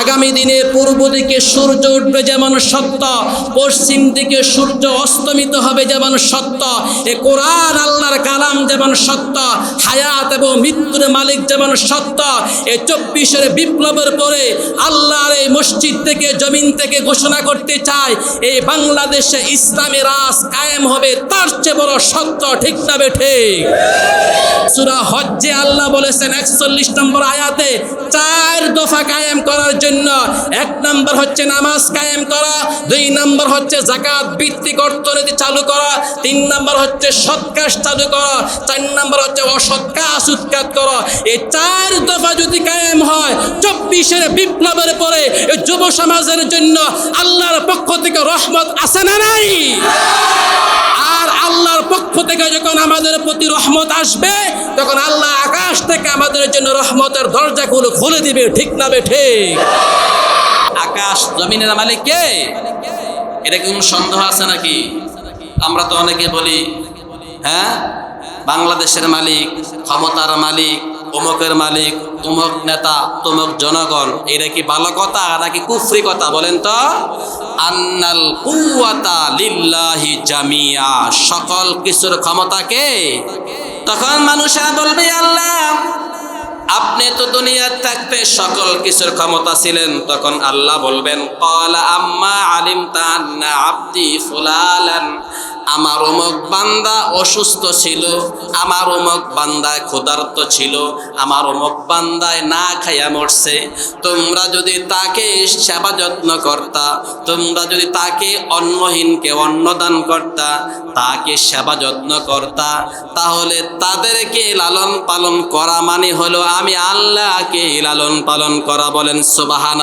আগামী দিনে পূর্ব দিকে সূর্য উঠবে যেমন সত্য, পশ্চিম দিকে সূর্য অস্তমিত হবে যেমন সত্য, এ কোরআন আল্লাহর কালাম যেমন সত্য, হায়াত এবং মৃত্যুর মালিক যেমন সত্য, এ চব্বিশের বিপ্লবের পরে আল্লাহর এই মসজিদ থেকে, জমিন থেকে ঘোষণা করতে চায়, এই বাংলাদেশে ইসলামের রাজ কায়েম হবে, তার চেয়ে বড় সত্য ঠিক না বেঠে সুরা হজ্জে আল্লাহ বলেছেন একচল্লিশ নম্বর আয়াতে, চার দফা কায়েম করার জন্য এক নম্বর হচ্ছে নামাজ কায়েম করা, দুই নম্বর হচ্ছে জাকাত অর্থনীতি চালু করা, তিন নম্বর হচ্ছে চালু করা, চার হচ্ছে উৎখাত করা। এই চার দফা যদি কায়েম হয়, চব্বিশের বিপ্লবের পরে এই যুব সমাজের জন্য আল্লাহর পক্ষ থেকে রহমত আসে না নাই? আর আল্লাহর পক্ষ থেকে যখন আমাদের প্রতি রহমত আসবে, তখন আল্লাহ আকাশ থেকে আমাদের জন্য রহমতের দরজাগুলো খুলে দিবে। ঠিক না বে ঠিক? আকাশ জমিনের মালিক কে? এটা কোনো সন্দেহ আছে নাকি? আমরা তো অনেকে বলি হ্যাঁ? বাংলাদেশের মালিক, ক্ষমতার মালিক অমুকের মালিক, তুমক নেতা, তুমক জনগণ এটা কি ভালো কথা নাকি কুফরি কথা বলেন তো? আন্নাল কুয়াতা লিল্লাহি জামিয়া। সকল কিছুর ক্ষমতাকে তখন মানুষেরা বলবে, আল্লাহ, আপনি তো দুনিয়ার থাকতে সকল কিছুর ক্ষমতা ছিলেন। তখন আল্লাহ বলবেন, কলা আম্মা আলিম তান্না আব্দি ফুলালান আমার অমুক বান্দা অসুস্থ ছিল, আমার অমুক বান্দায় ক্ষুধার্ত ছিল, আমার অমুক বান্দায় না খাইয়া মরছে। তোমরা যদি তাকে সেবা যত্ন করতা, তোমরা যদি তাকে অন্নহীনকে অন্নদান করতা, তাকে সেবা যত্ন করতা, তাহলে তাদেরকে লালন পালন করা মানে হলো আমি আল্লাহকে লালন পালন করা বলেন সুবাহান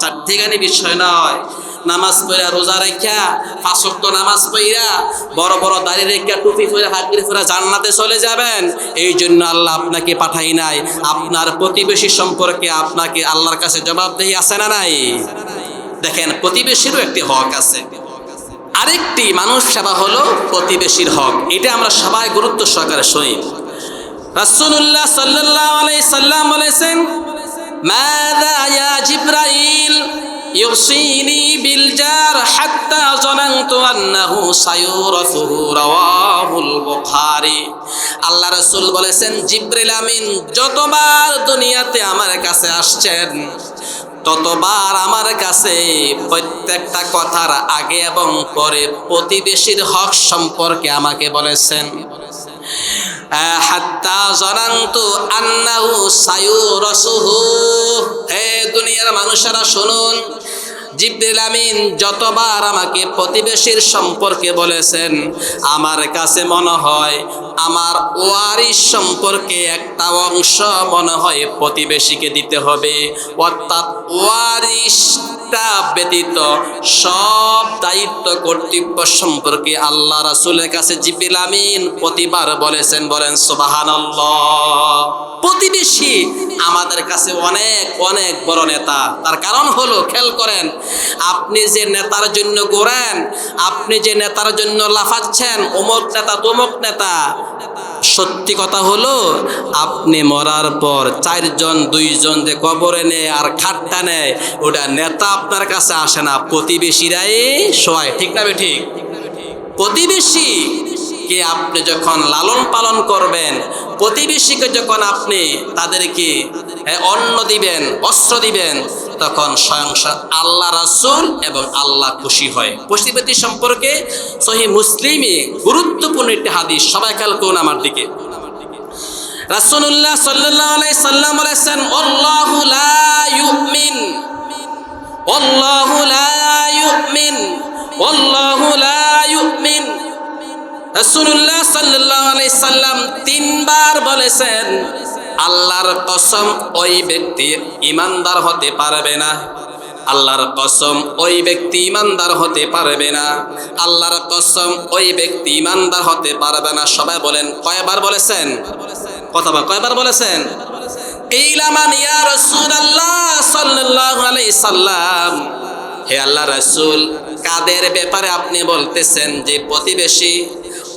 চারটিখানি বিষয় নয়। নামাজ পড়া, রোজা রেখা ফাঁসক্ত নামাজ পড়া, বড় বড় দাড়ি রেখা টুপি পরে হাকির পরে জান্নাতে চলে যাবেন। এই জন্য আল্লাহ আপনাকে পাঠাই নাই। আপনার প্রতিবেশী সম্পর্কে আপনাকে আল্লাহর কাছে জবাবদেহি আছে না নাই? দেখেন, প্রতিবেশীরও একটি হক আছে। আরেকটি মানুষ সেবা হলো প্রতিবেশীর হক। এটা আমরা সবাই গুরুত্ব সহকারে শুনি। রাসূলুল্লাহ সাল্লাল্লাহু আলাইহি সাল্লাম বলেছেন, মাযা ইয়া জিবরাইল ইউসিনি বিল জার হাত্তা জানানতু আন্নাহু সায়ুরাসুহু রাওয়াহুল বুখারী। আল্লাহ রাসূল বলেছেন, জিবরিল আমিন যতবার দুনিয়াতে আমার কাছে আসছেন, ততবার আমার কাছে প্রত্যেকটা কথার আগে এবং পরে প্রতিবেশীর হক সম্পর্কে আমাকে বলেছেন। হাত্তা জানান্তু আন্নাহু সায়ুরাসুহু। হে দুনিয়ার মানুষেরা শুনুন। জিব্রিল আমিন যতবার আমাকে প্রতিবেশীর সম্পর্কে বলেছেন, আমার কাছে মনে হয় আমার ওয়ারিস সম্পর্কে একটা অংশ মনে হয় প্রতিবেশীকে দিতে হবে। অর্থাৎ ওয়ারিসটা ব্যতীত সব দায়িত্ব কর্তব্য সম্পর্কে আল্লাহ রাসূলের কাছে জিব্রিল আমিন প্রতিবার বলেছেন, বলেন, সুবহানাল্লাহ। প্রতিবেশী আমাদের কাছে অনেক অনেক বড় নেতা। তার কারণ হলো, খেয়াল করেন আপনি যে নেতার জন্য গোড়েন, আপনি যে নেতার জন্য লাফাচ্ছেন, অমুক নেতা তমুক নেতা, সত্যি কথা হলো, আপনি মরার পর চারজন, দুইজন যে কবরে নেয় আর খাটটা নেয়, ওটা নেতা আপনার কাছে আসে না, প্রতিবেশীরাই সবাই, ঠিক না ঠিক? প্রতিবেশী। কে আপনি যখন লালন পালন করবেন, প্রতিবেশীকে যখন আপনি তাদেরকে অন্ন দিবেন, অস্ত্র দিবেন, তখন স্বয়ং আল্লাহ রাসূল এবং আল্লাহ খুশি হয়। প্রতিবেশী সম্পর্কে সহি মুসলিমে গুরুত্বপূর্ণ একটি হাদিস, সবাই খেয়াল করুন আমার দিকে। রাসূলুল্লাহ সাল্লাল্লাহু আলাইহি সাল্লাম বলেছেন আল্লাহু লা ইউমিন, আল্লাহু লা আলাইহি সাল্লাম তিনবার বলেছেন, আল্লাহর কসম ওই ব্যক্তি ইমানদার হতে পারবে না। আল্লাহর কসম ওই ব্যক্তি ইমানদার হতে পারবে না। আল্লাহর কসম ওই ব্যক্তি ইমানদার হতে পারবে না। সবাই বলেন, কয়বার বলেছেন? কথা বল, কয়বার বলেছেন? হে আল্লাহ রাসূল, কাদের ব্যাপারে আপনি বলতেছেন যে প্রতিবেশী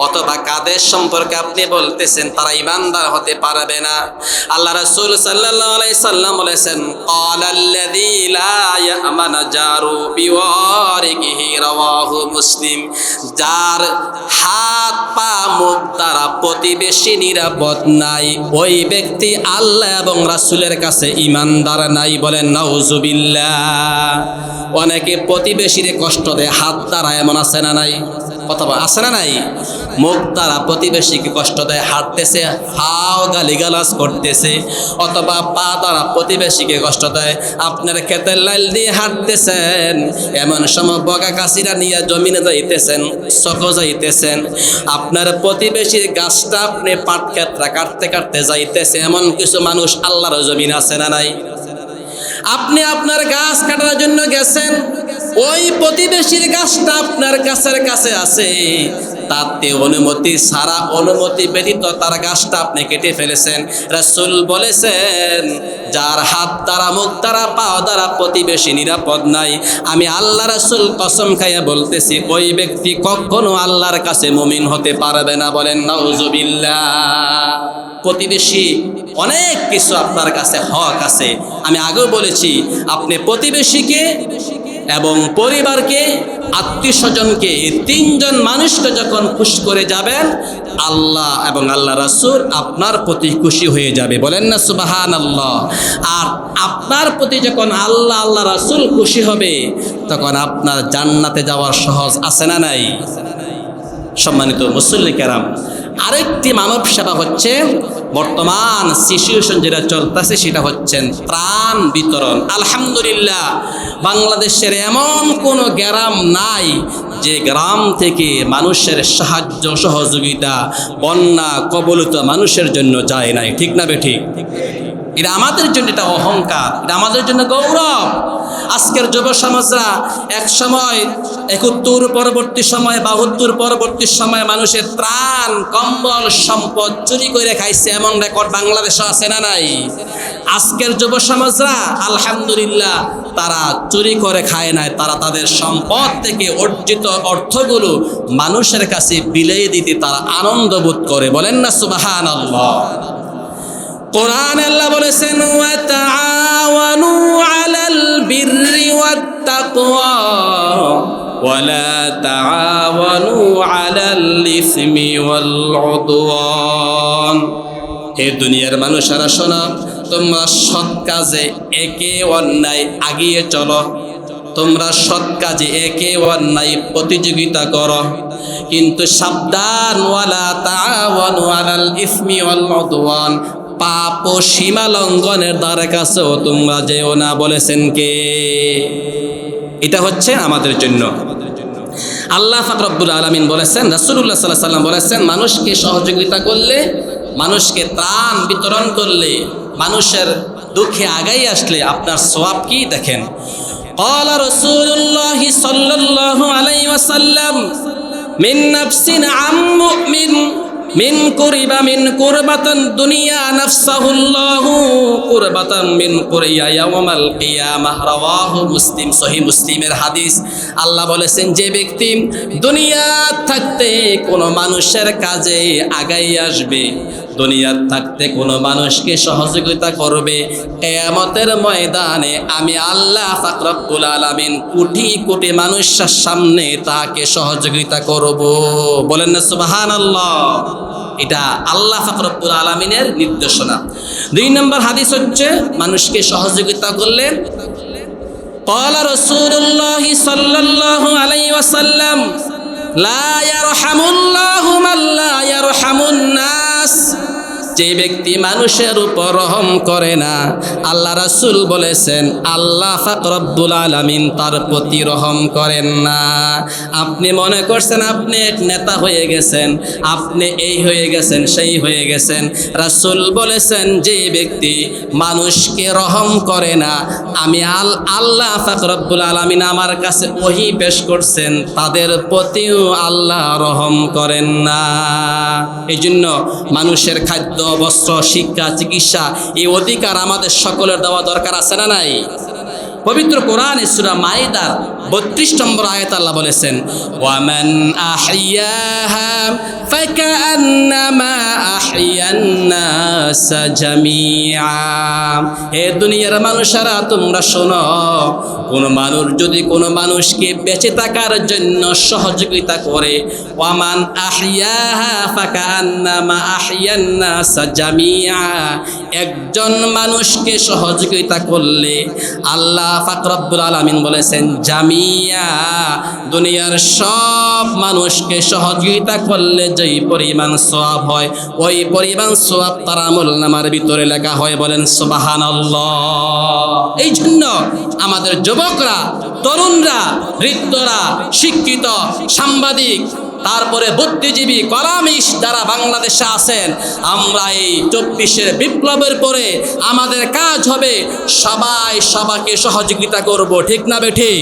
অথবা কাদের সম্পর্কে আপনি বলতেছেন, তারা ইমানদার হতে পারবে না। আল্লাহ রাসূল সাল্লাল্লাহু আলাইহি সাল্লাম বলেছেন ক্বালাল্লাযী লা ইয়ামানা জারু বিওয়ারিকিহি রাওয়াহু মুসলিম। যার হাত পা মুখ দ্বারা প্রতিবেশী নিরাপদ নাই, ওই ব্যক্তি আল্লাহ এবং রাসূলের কাছে ইমানদার নাই বলেন নাউজুবিল্লাহ। অনেকে প্রতিবেশীরে কষ্ট দেয়, হাত দ্বারা এমন আছে না নাই? অথবা আছে না নাই? মুখ দ্বারা প্রতিবেশীকে কষ্ট দেয়, হাঁটতেছে, হাও গালিগালাজ করতেছে, অথবা পা দ্বারা প্রতিবেশীকে কষ্ট দেয়। আপনার ক্ষেতের লাইল দিয়ে হাঁটতেছেন, এমন সময় বগা কাশিরা নিয়ে জমিনে যাইতেছেন, চক যাইতেছেন। আপনার প্রতিবেশীর গাছটা আপনি পাট ক্ষেত্রা কাটতে কাটতে যাইতেছে, এমন কিছু মানুষ আল্লাহর জমিন আছে না নাই? আপনি আপনার গাছ কাটার জন্য গেছেন? ওই প্রতিবেশীর গাছটা আপনার গাছের কাছে আছে। তাতে অনুমতি সারা অনুমতি ব্যতীত তার গাছটা আপনি কেটে ফেলেছেন। রাসূল বলেছেন, যার হাত দ্বারা, মুখ দ্বারা, পা দ্বারা প্রতিবেশী নিরাপদ নাই। আমি আল্লাহ রাসূল কসম খাইয়া বলতেছি, ওই ব্যক্তি কখনো আল্লাহর কাছে মুমিন হতে পারবে না। বলেন, নাউজুবিল্লাহ। প্রতিবেশী, অনেক কিছু আপনার কাছে হক আছে। আমি আগেও বলেছি, আপনি প্রতিবেশীকে এবং পরিবারকে আত্মীয় স্বজনকে তিনজন মানুষকে যখন খুশ করে যাবেন, আল্লাহ এবং আল্লাহ রাসুল আপনার প্রতি খুশি হয়ে যাবে। বলেন না সুবাহান আল্লাহ আর আপনার প্রতি যখন আল্লাহ আল্লাহ রাসূল খুশি হবে, তখন আপনার জান্নাতে যাওয়ার সহজ আছে না নাই? সম্মানিত মুসল্লি কেরাম, আরেকটি মানব সেবা হচ্ছে বর্তমান সিচুয়েশন যেটা চলতেছে সেটা হচ্ছেন ত্রাণ বিতরণ। আলহামদুলিল্লাহ, বাংলাদেশের এমন কোনো গ্রাম নাই যে গ্রাম থেকে মানুষের সাহায্য, সহযোগিতা, বন্যা, কবলিত মানুষের জন্য যায় নাই। ঠিক না বে ঠিক? এটা আমাদের জন্য এটা অহংকার, এটা আমাদের জন্য গৌরব। আজকের যুব সমাজরা এক সময় একাত্তর পরবর্তী সময়, বাহাত্তর পরবর্তী সময় মানুষের ত্রাণ কম্বল, সম্পদ চুরি করে খাইছে, এমন রেকর্ড বাংলাদেশে আছে না নাই? আজকের যুব সমাজরা, আলহামদুলিল্লাহ, তারা চুরি করে খায় নাই, তারা তাদের সম্পদ থেকে অর্জিত অর্থগুলো মানুষের কাছে বিলিয়ে দিতে তারা আনন্দ বোধ করে। বলেন না সুবাহান আল্লাহ কোরআন আল্লাহ বলেছেন, ওয়াতাআওয়ানু আলাল বিররি দুনিয়ার মানুষেরা, শোনো, তোমরা সৎ কাজে একে অন্যায় আগিয়ে চলো। তোমরা সৎ কাজে একে অন্যায় প্রতিযোগিতা করো। কিন্তু সাবধান, ওয়ালা তাআওয়ানু আলাল ইসমি ওয়াল উদওয়ান পাপ ও সীমা লঙ্ঘনের দ্বারা কাছেও তোমরা যেও না বলেছেন কে এটা হচ্ছে আমাদের জন্য আল্লাহ ফাকরব্বুল আলমিন বলেছেন রাসুল্লাহ সাল্লাহ সাল্লাম বলেছেন মানুষকে সহযোগিতা করলে মানুষকে ত্রাণ বিতরণ করলে মানুষের দুঃখে আগাই আসলে আপনার সোয়াব কি দেখেন قال رسول الله صلى الله عليه وسلم من نفس عن مؤمن মিন কুরিবা মিন কুরবাতান দুনিয়া নাফসাহুল্লাহু কুরবাতান মিন কুরিয়া ইয়াওমাল কিয়ামাহ রাওয়াহু মুসলিম, সহিহ মুসলিমের হাদিস। আল্লাহ বলেছেন, যে ব্যক্তি দুনিয়া থাকতে কোনো মানুষের কাজে আগাই আসবে দুনিয়ার থাকতে কোনো মানুষকে সহযোগিতা করবে কেয়ামতের ময়দানে আমি আল্লাহ ফাকরাবুল আলামিন কোটি কোটি মানুষের সামনে তাকে সহযোগিতা করব বলেন না সুবহানাল্লাহ এটা আল্লাহ ফাকরাবুল আলামিনের নির্দেশনা দুই নম্বর হাদিস হচ্ছে মানুষকে সহযোগিতা করলে قال رسول الله صلى الله عليه وسلم لا يرحم الله من لا يرحم الناس যে ব্যক্তি মানুষের উপর রহম করে না, আল্লাহ রাসূল বলেছেন, আল্লাহ ফাকরব্বুল আলামিন তার প্রতি রহম করেন না। আপনি মনে করছেন আপনি এক নেতা হয়ে গেছেন, আপনি এই হয়ে গেছেন, সেই হয়ে গেছেন। রাসূল বলেছেন, যে ব্যক্তি মানুষকে রহম করে না, আমি আল, আল্লাহ ফাকরব্বুল আলামিন আমার কাছে ওহি পেশ করছেন, তাদের প্রতিও আল্লাহ রহম করেন না। এই জন্য মানুষের খাদ্য বস্ত্র শিক্ষা চিকিৎসা এই অধিকার আমাদের সকলের দেওয়া দরকার আছে না নাই? পবিত্র কোরআন সুরা মাইদার বত্রিশ নম্বর আয়াত আল্লাহ বলেছেন, ওয়ামান আহিয়াহা ফাকান্নামা আহইয়ান-নাস জামিআ। হে দুনিয়ার মানুষেরা, তোমরা শোনো, কোন মানুষ যদি কোন মানুষকে বেঁচে থাকার জন্য সহযোগিতা করে, ওয়ামান আহিয়াহা ফাকান্নামা আহইয়ান-নাস জামিআ। একজন মানুষকে সহযোগিতা করলে আল্লাহ ফাকরাব্বুল আলামিন বলেছেন, জামিয়া, দুনিয়ার সব মানুষকে সহযোগিতা করলে যেই পরিমাণ সোয়াব হয়, ওই পরিমাণ সোয়াব তার আমল ভিতরে লেখা হয় বলেন সুবাহান এই জন্য আমাদের যুবকরা, তরুণরা, বৃদ্ধরা, শিক্ষিত, সাংবাদিক তারপরে বুদ্ধিজীবী কলামিস যারা বাংলাদেশে আছেন, আমরা এই চব্বিশের বিপ্লবের পরে আমাদের কাজ হবে সবাই সবাইকে সহযোগিতা করব, ঠিক না বেঠি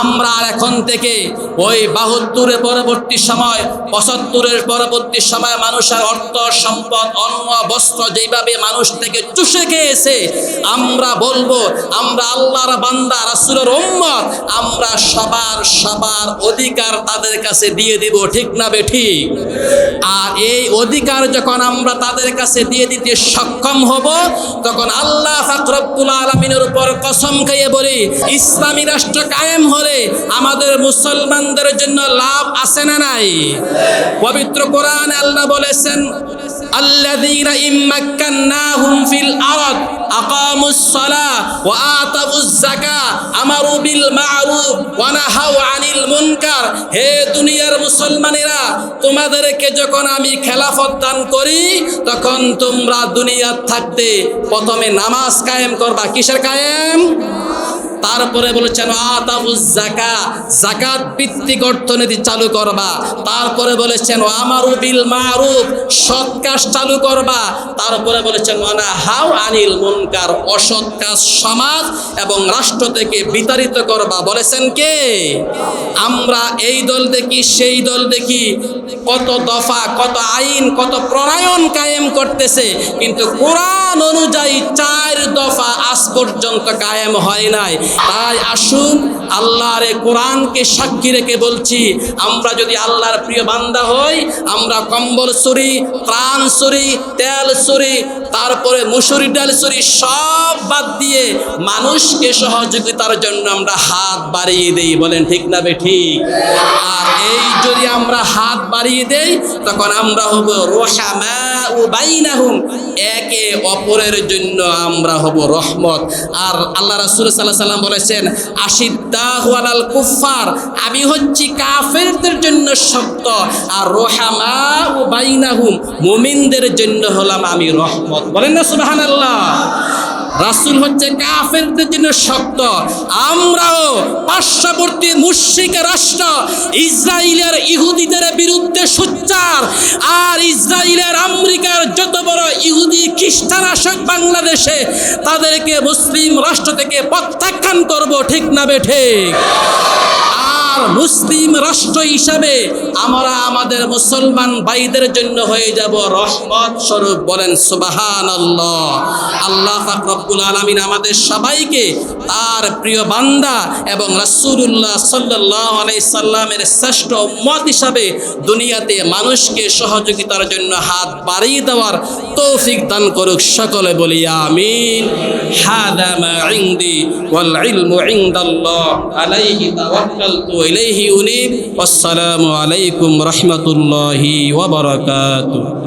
আমরা এখন থেকে ওই বাহাত্তরের পরবর্তী সময়, পঁচাত্তরের পরবর্তী সময় মানুষের অর্থ, সম্পদ, অন্ন, বস্ত্র যেভাবে মানুষ থেকে চুষে খেয়েছে, আমরা বলব, আমরা আল্লাহর বান্দা, রাসুলের উম্মত, আমরা সবার সবার অধিকার তাদের কাছে দিয়ে দিব, ঠিক না বে, ঠিক? আর এই অধিকার যখন আমরা তাদের কাছে দিয়ে দিতে সক্ষম হব, তখন আল্লাহ ফাকরুল আলমিনের উপর কসম খাইয়ে বলি, ইসলামী রাষ্ট্র কায়েম হলে আমাদের মুসলমানদের জন্য লাভ আসে না নাই? পবিত্র কোরআন আল্লাহ বলেছেন الذين إن مكناهم في الأرض أقاموا الصلاة وآتوا الزكاة أمروا بالمعروف ونهوا عن المنكر হে দুনিয়ার মুসলমানেরা তোমাদেরকে যখন আমি খেলাফত দান করি তখন তোমরা দুনিয়ার থাকতে প্রথমে নামাজ কায়েম করবা কিসের কায়েম তারপরে বলেছেন আতাবুজ জাকা জাকাত ভিত্তিক অর্থনীতি চালু করবা। তারপরে বলেছেন আমারু বিল মারুফ, সৎ চালু করবা। তারপরে বলেছেন ওয়ানা হাও আনিল মুনকার, অসৎ কাজ সমাজ এবং রাষ্ট্র থেকে বিতাড়িত করবা। বলেছেন কে? আমরা এই দল দেখি, সেই দল দেখি, কত দফা, কত আইন, কত প্রণয়ন কায়েম করতেছে, কিন্তু কোরআন অনুযায়ী চার দফা আজ পর্যন্ত কায়েম হয় নাই। তাই আসুন, আল্লাহর কোরআনকে সাক্ষী রেখে বলছি, আমরা যদি আল্লাহর প্রিয় বান্দা হই, আমরা কম্বল সরি প্রাণ সরি তেল সরি তারপরে মুসুরি ডাল সরি সব বাদ দিয়ে মানুষকে সহযোগিতার জন্য আমরা হাত বাড়িয়ে দেই, বলেন ঠিক না বে ঠিক? আর এই যদি আমরা হাত বাড়িয়ে দেই, তখন আমরা হব রোহামা ও বাইনাহুম। একে অপরের জন্য আমরা হব রহমত। আর আল্লাহ রাসূল সাল্লাল্লাহু সাল্লাম বলেছেন, আশিদ্দাহু আলাল কুফার আমি হচ্ছি কাফেরদের জন্য শক্ত। আর রোহামা ও বাইনাহুম, মুমিনদের জন্য হলাম আমি রহমত। বলেন না, সুবহানাল্লাহ। রাসুল হচ্ছে কাফেরদের জন্য শক্ত। আমরাও পার্শ্ববর্তী মুশ্রিক রাষ্ট্র ইসরায়েলের ইহুদিদের বিরুদ্ধে সোচ্চার। আর ইসরায়েলের আমেরিকার যত বড় ইহুদি খ্রিস্টান আসক বাংলাদেশে, তাদেরকে মুসলিম রাষ্ট্র থেকে প্রত্যাখ্যান করব, ঠিক না বে ঠিক? আর মুসলিম রাষ্ট্র হিসাবে আমরা আমাদের মুসলমান ভাইদের জন্য হয়ে যাব রহমত স্বরূপ। বলেন সুবাহান আল্লাহ আল্লাহ ফাকরুল আলমিন আমাদের সবাইকে তার প্রিয় বান্দা এবং রাসূলুল্লাহ সাল্লাহ সাল্লামের শ্রেষ্ঠ মত হিসাবে দুনিয়াতে মানুষকে সহযোগিতার জন্য হাত বাড়িয়ে দেওয়ার তৌফিক দান করুক সকলে বলি, আমিন। হাদা মা ইনদি ওয়াল ইলমু ইনদাল্লাহ। আলাইহি তাওয়াক্কালতু ইলাইহি উনীব। ওয়াসসালামু আলাইকুম রাহমাতুল্লাহি ওয়া বারাকাতুহু।